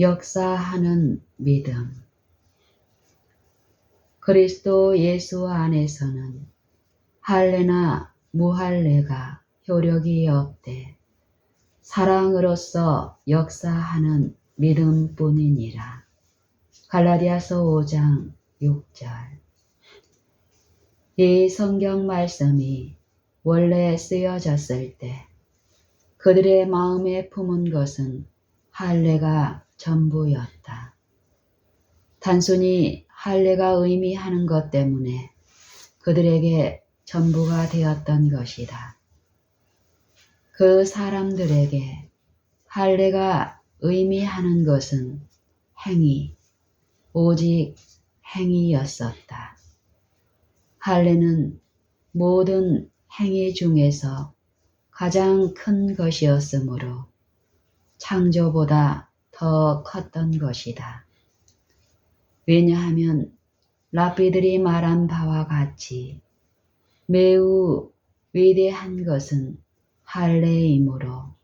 역사하는 믿음. 그리스도 예수 안에서는 할례나 무할례가 효력이 없되 사랑으로서 역사하는 믿음뿐이니라. 갈라디아서 5장 6절. 이 성경 말씀이 원래 쓰여졌을 때 그들의 마음에 품은 것은 할례가 전부였다. 단순히 할례가 의미하는 것 때문에 그들에게 전부가 되었던 것이다. 그 사람들에게 할례가 의미하는 것은 행위, 오직 행위였었다. 할례는 모든 행위 중에서 가장 큰 것이었으므로 창조보다 더 컸던 것이다. 왜냐하면 랍비들이 말한 바와 같이 매우 위대한 것은 할례이므로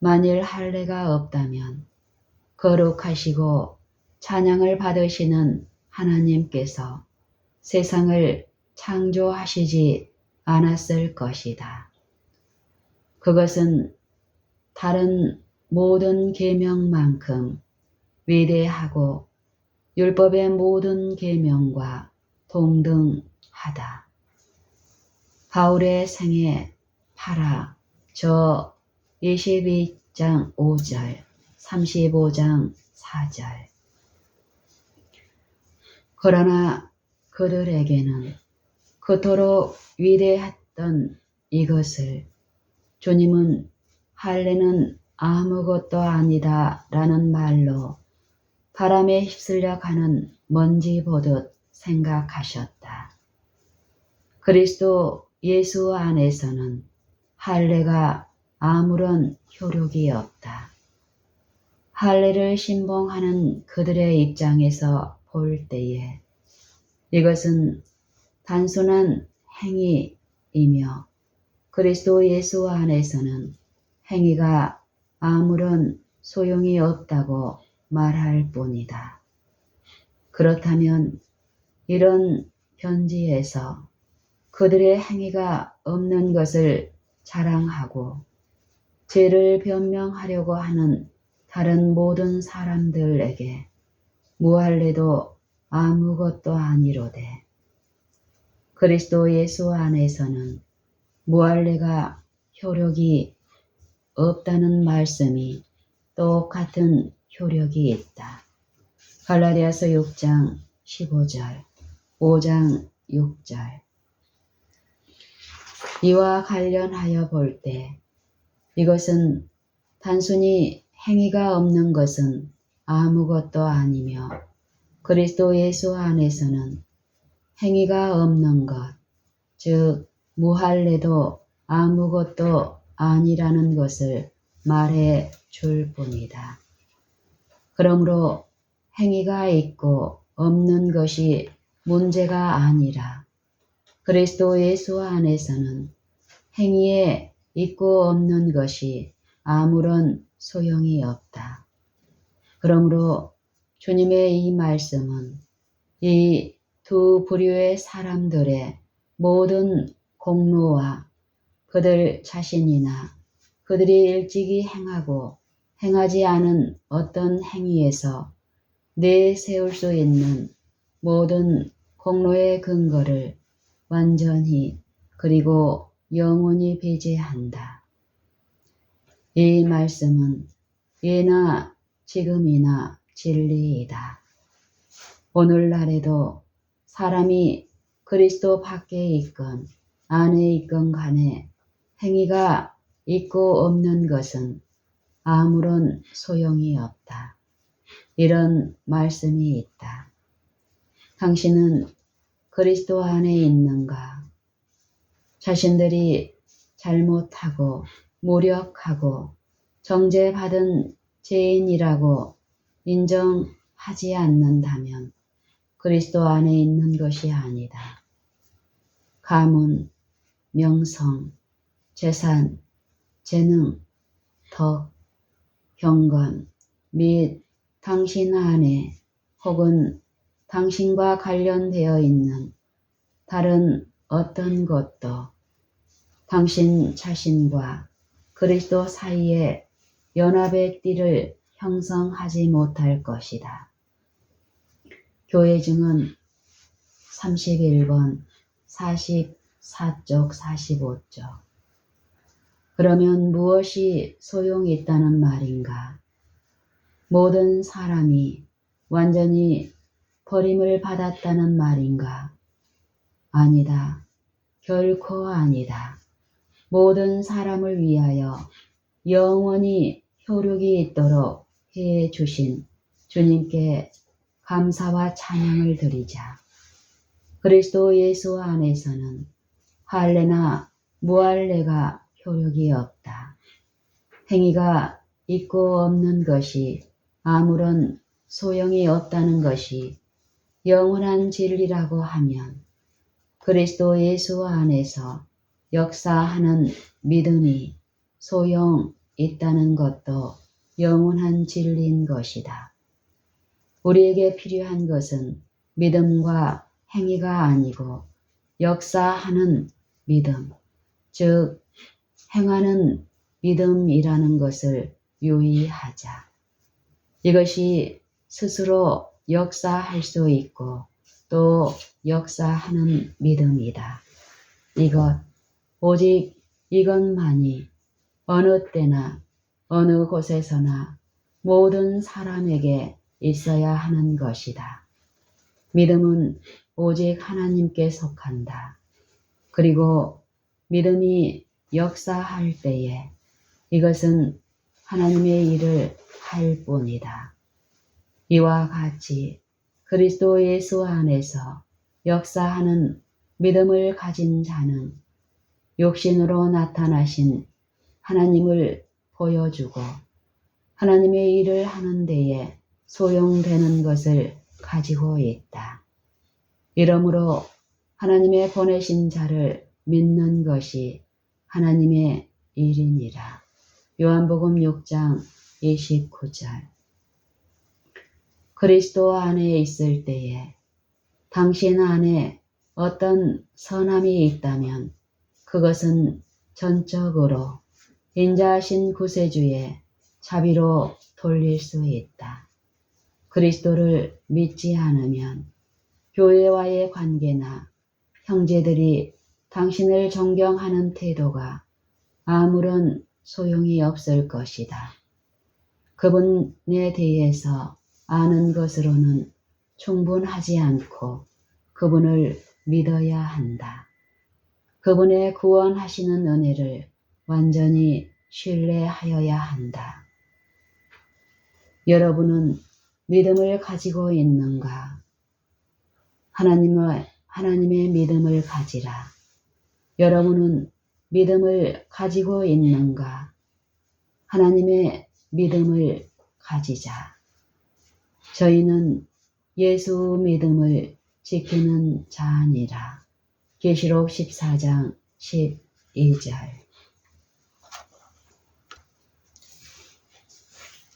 만일 할례가 없다면 거룩하시고 찬양을 받으시는 하나님께서 세상을 창조하시지 않았을 것이다. 그것은 다른 모든 계명만큼 위대하고 율법의 모든 계명과 동등하다. 바울의 생애 파라 저 22장 5절 35장 4절 그러나 그들에게는 그토록 위대했던 이것을 주님은 할례는 아무것도 아니다 라는 말로 바람에 휩쓸려 가는 먼지 보듯 생각하셨다. 그리스도 예수 안에서는 할례가 아무런 효력이 없다. 할례를 신봉하는 그들의 입장에서 볼 때에 이것은 단순한 행위이며 그리스도 예수 안에서는 행위가 아무런 소용이 없다고 말할 뿐이다. 그렇다면 이런 현지에서 그들의 행위가 없는 것을 자랑하고 죄를 변명하려고 하는 다른 모든 사람들에게 무할례도 아무것도 아니로되 그리스도 예수 안에서는 무할례가 효력이 없다는 말씀이 똑같은 효력이 있다. 갈라디아서 6장 15절, 5장 6절. 이와 관련하여 볼 때 이것은 단순히 행위가 없는 것은 아무것도 아니며 그리스도 예수 안에서는 행위가 없는 것, 즉 무할례도 아무것도 아니라는 것을 말해 줄 뿐이다. 그러므로 행위가 있고 없는 것이 문제가 아니라 그리스도 예수 안에서는 행위에 있고 없는 것이 아무런 소용이 없다. 그러므로 주님의 이 말씀은 이 두 부류의 사람들의 모든 공로와 그들 자신이나 그들이 일찍이 행하고 행하지 않은 어떤 행위에서 내 세울 수 있는 모든 공로의 근거를 완전히 그리고 영원히 배제한다. 이 말씀은 예나 지금이나 진리이다. 오늘날에도 사람이 그리스도 밖에 있건 안에 있건 간에 행위가 있고 없는 것은 아무런 소용이 없다. 이런 말씀이 있다. 당신은 그리스도 안에 있는가? 자신들이 잘못하고 무력하고 정죄받은 죄인이라고 인정하지 않는다면 그리스도 안에 있는 것이 아니다. 가문, 명성, 재산, 재능, 덕, 경건 및 당신 안에 혹은 당신과 관련되어 있는 다른 어떤 것도 당신 자신과 그리스도 사이에 연합의 띠를 형성하지 못할 것이다. 교회 증은 31번 44쪽 45쪽 그러면 무엇이 소용이 있다는 말인가? 모든 사람이 완전히 버림을 받았다는 말인가? 아니다. 결코 아니다. 모든 사람을 위하여 영원히 효력이 있도록 해 주신 주님께 감사와 찬양을 드리자. 그리스도 예수 안에서는 할례나 무할례가 효력이 없다. 행위가 있고 없는 것이 아무런 소용이 없다는 것이 영원한 진리라고 하면 그리스도 예수 안에서 역사하는 믿음이 소용 있다는 것도 영원한 진리인 것이다. 우리에게 필요한 것은 믿음과 행위가 아니고 역사하는 믿음, 즉 행하는 믿음이라는 것을 유의하자. 이것이 스스로 역사할 수 있고 또 역사하는 믿음이다. 이것, 오직 이것만이 어느 때나 어느 곳에서나 모든 사람에게 있어야 하는 것이다. 믿음은 오직 하나님께 속한다. 그리고 믿음이 역사할 때에 이것은 하나님의 일을 할 뿐이다. 이와 같이 그리스도 예수 안에서 역사하는 믿음을 가진 자는 육신으로 나타나신 하나님을 보여주고 하나님의 일을 하는 데에 소용되는 것을 가지고 있다. 이러므로 하나님의 보내신 자를 믿는 것이 하나님의 일이니라. 요한복음 6장 29절 그리스도 안에 있을 때에 당신 안에 어떤 선함이 있다면 그것은 전적으로 인자하신 구세주의 자비로 돌릴 수 있다. 그리스도를 믿지 않으면 교회와의 관계나 형제들이 당신을 존경하는 태도가 아무런 소용이 없을 것이다. 그분에 대해서 아는 것으로는 충분하지 않고 그분을 믿어야 한다. 그분의 구원하시는 은혜를 완전히 신뢰하여야 한다. 여러분은 믿음을 가지고 있는가? 하나님의, 하나님의 믿음을 가지라. 여러분은 믿음을 가지고 있는가? 하나님의 믿음을 가지자. 저희는 예수 믿음을 지키는 자니라. 계시록 14장 12절.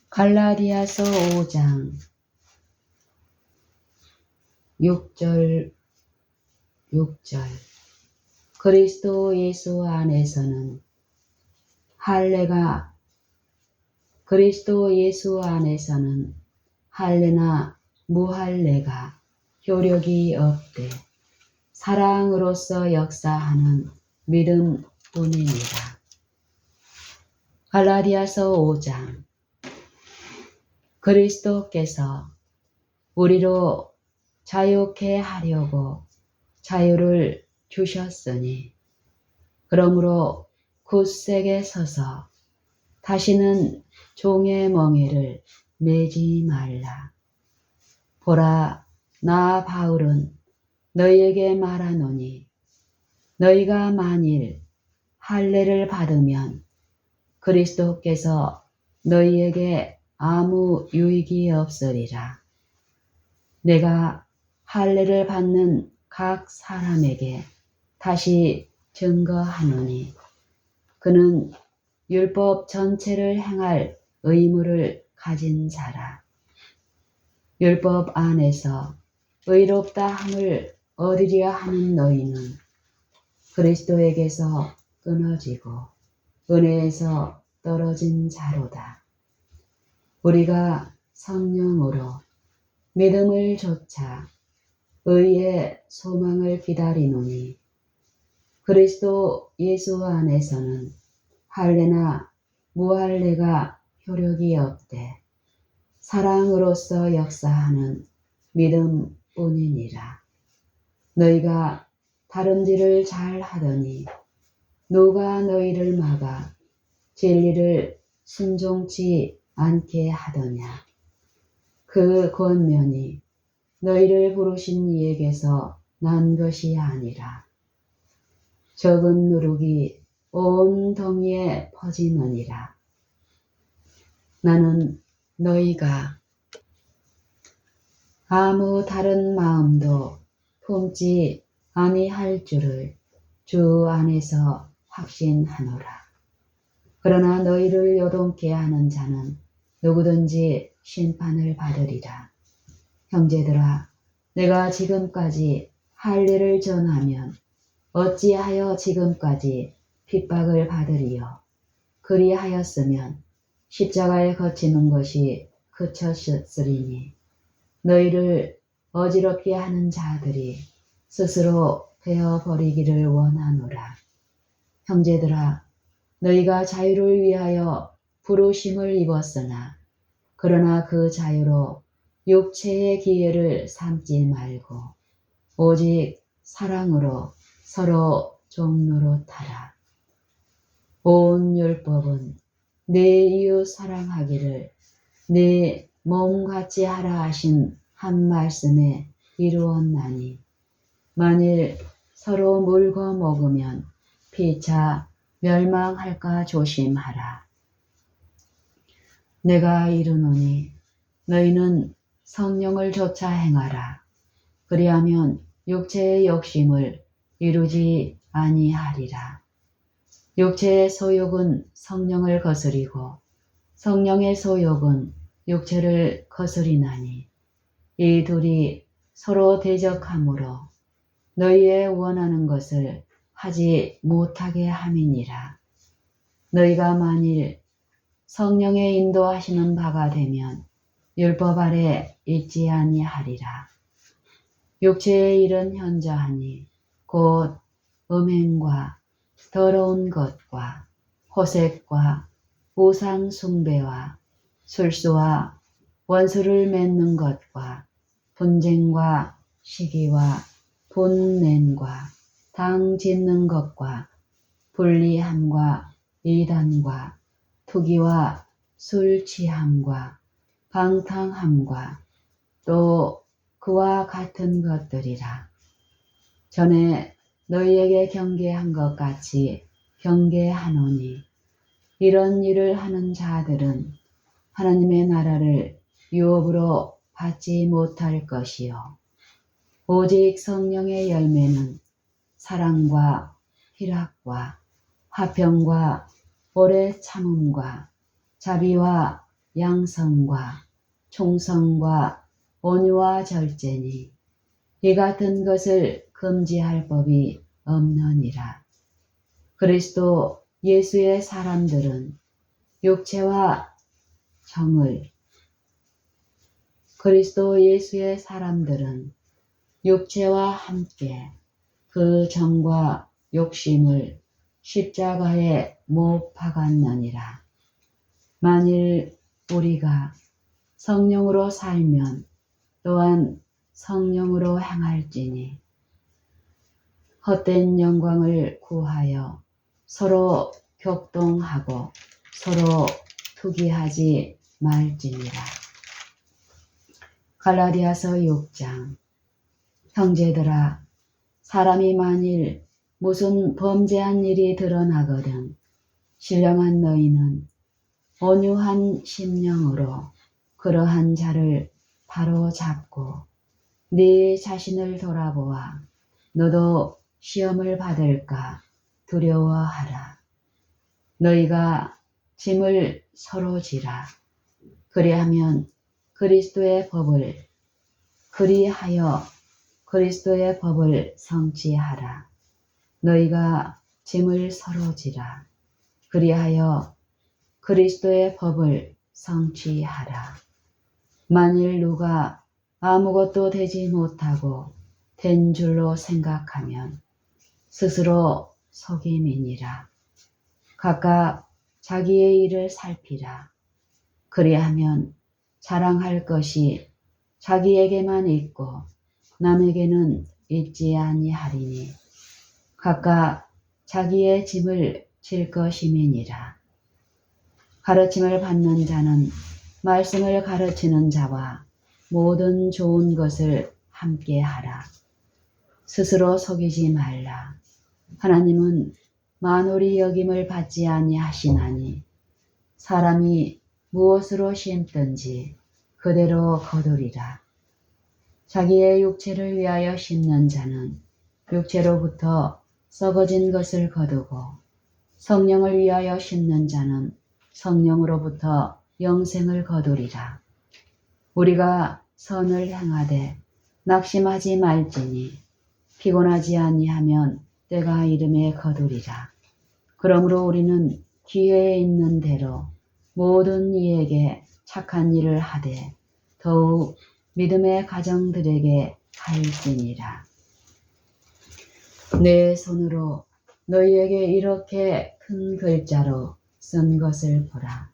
갈라디아서 5장 6절 6절 그리스도 예수 안에서는 할례가 그리스도 예수 안에서는 할례나 무할례가 효력이 없되 사랑으로서 역사하는 믿음 뿐입니다. 갈라디아서 5장 그리스도께서 우리로 자유케 하려고 자유를 주셨으니 그러므로 굳세게 서서 다시는 종의 멍에를 매지 말라. 보라, 나 바울은 너희에게 말하노니 너희가 만일 할례를 받으면 그리스도께서 너희에게 아무 유익이 없으리라. 내가 할례를 받는 각 사람에게 다시 증거하노니 그는 율법 전체를 행할 의무를 가진 자라. 율법 안에서 의롭다 함을 얻으려 하는 너희는 그리스도에게서 끊어지고 은혜에서 떨어진 자로다. 우리가 성령으로 믿음을 좇아 의의 소망을 기다리노니 그리스도 예수 안에서는 할례나 무할례가 효력이 없되 사랑으로서 역사하는 믿음뿐이니라. 너희가 다름질을 잘 하더니 누가 너희를 막아 진리를 순종치 않게 하더냐. 그 권면이 너희를 부르신 이에게서 난 것이 아니라 적은 누룩이 온 덩이에 퍼지느니라. 나는 너희가 아무 다른 마음도 품지 아니할 줄을 주 안에서 확신하노라. 그러나 너희를 요동케 하는 자는 누구든지 심판을 받으리라. 형제들아, 내가 지금까지 할례를 전하면 어찌하여 지금까지 핍박을 받으리요? 그리하였으면 십자가에 거치는 것이 그쳤으리니 너희를 어지럽게 하는 자들이 스스로 베어버리기를 원하노라. 형제들아, 너희가 자유를 위하여 부르심을 입었으나 그러나 그 자유로 육체의 기회를 삼지 말고 오직 사랑으로 서로 종로로 타라. 온 율법은 내 이웃 사랑하기를 내 몸같이 하라 하신 한 말씀에 이루었나니 만일 서로 물고 먹으면 피차 멸망할까 조심하라. 내가 이르노니 너희는 성령을 조차 행하라. 그리하면 육체의 욕심을 이루지 아니하리라. 육체의 소욕은 성령을 거스리고 성령의 소욕은 육체를 거스리나니 이 둘이 서로 대적하므로 너희의 원하는 것을 하지 못하게 함이니라. 너희가 만일 성령의 인도하시는 바가 되면 율법 아래 있지 아니하리라. 육체의 일은 현저하니 곧 음행과 더러운 것과 호색과 우상 숭배와 술수와 원수를 맺는 것과 분쟁과 시기와 분냄과 당 짓는 것과 불리함과 이단과 투기와 술 취함과 방탕함과 또 그와 같은 것들이라. 전에 너희에게 경계한 것 같이 경계하노니 이런 일을 하는 자들은 하나님의 나라를 유업으로 받지 못할 것이요. 오직 성령의 열매는 사랑과 희락과 화평과 오래 참음과 자비와 양성과 총성과 온유와 절제니 이 같은 것을 금지할 법이 없느니라. 그리스도 예수의 사람들은 육체와 정을 그리스도 예수의 사람들은 육체와 함께 그 정과 욕심을 십자가에 못 박았느니라. 만일 우리가 성령으로 살면 또한 성령으로 행할지니 헛된 영광을 구하여 서로 격동하고 서로 투기하지 말지니라. 갈라디아서 6장 형제들아 사람이 만일 무슨 범죄한 일이 드러나거든 신령한 너희는 온유한 심령으로 그러한 자를 바로 잡고 네 자신을 돌아보아 너도 시험을 받을까 두려워하라. 너희가 짐을 서로 지라. 그리하면 그리스도의 법을 그리하여 그리스도의 법을 성취하라. 너희가 짐을 서로 지라. 그리하여 그리스도의 법을 성취하라. 만일 누가 아무것도 되지 못하고 된 줄로 생각하면 스스로 속임이니라. 각각 자기의 일을 살피라. 그리하면 자랑할 것이 자기에게만 있고 남에게는 있지 아니하리니 각각 자기의 짐을 질 것임이니라. 가르침을 받는 자는 말씀을 가르치는 자와 모든 좋은 것을 함께 하라. 스스로 속이지 말라. 하나님은 만홀이 여김을 받지 아니하시나니 사람이 무엇으로 심든지 그대로 거두리라. 자기의 육체를 위하여 심는 자는 육체로부터 썩어진 것을 거두고 성령을 위하여 심는 자는 성령으로부터 영생을 거두리라. 우리가 선을 행하되 낙심하지 말지니 피곤하지 아니하면 때가 이름에 거두리라. 그러므로 우리는 기회에 있는 대로 모든 이에게 착한 일을 하되 더욱 믿음의 가정들에게 할지니라. 내 손으로 너희에게 이렇게 큰 글자로 쓴 것을 보라.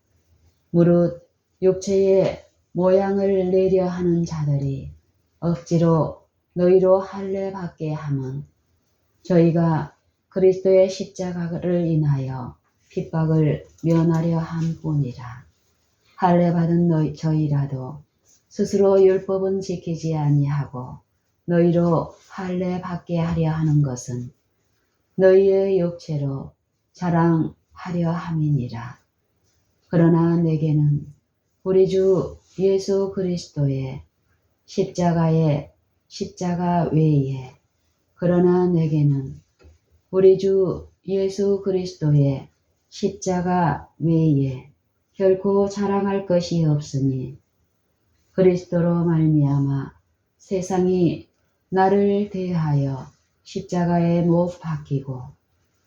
무릇 육체의 모양을 내려 하는 자들이 억지로 너희로 할례 받게 함은 저희가 그리스도의 십자가를 인하여 핍박을 면하려 함 뿐이라. 할례 받은 너희 저희라도 스스로 율법은 지키지 아니하고 너희로 할례 받게 하려 하는 것은 너희의 육체로 자랑하려 함이니라. 그러나 내게는 우리 주 예수 그리스도의 십자가의 십자가 외에 그러나 내게는 우리 주 예수 그리스도의 십자가 외에 결코 자랑할 것이 없으니 그리스도로 말미암아 세상이 나를 대하여 십자가에 못 박히고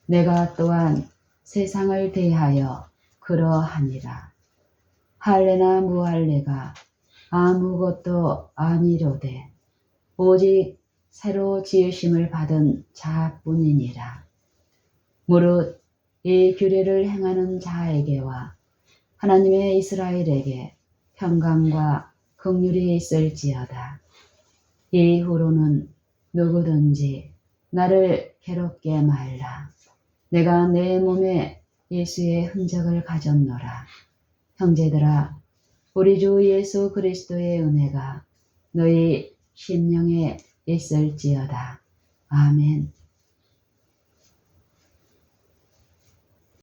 내가 또한 세상을 대하여 그러하니라. 할례나 무할례가 아무것도 아니로되 오직 새로 지으심을 받은 자뿐이니라. 무릇 이 규례를 행하는 자에게와 하나님의 이스라엘에게 평강과 긍휼이 있을지어다. 이후로는 누구든지 나를 괴롭게 말라. 내가 내 몸에 예수의 흔적을 가졌노라. 형제들아, 우리 주 예수 그리스도의 은혜가 너희 심령에 있을지어다. 아멘.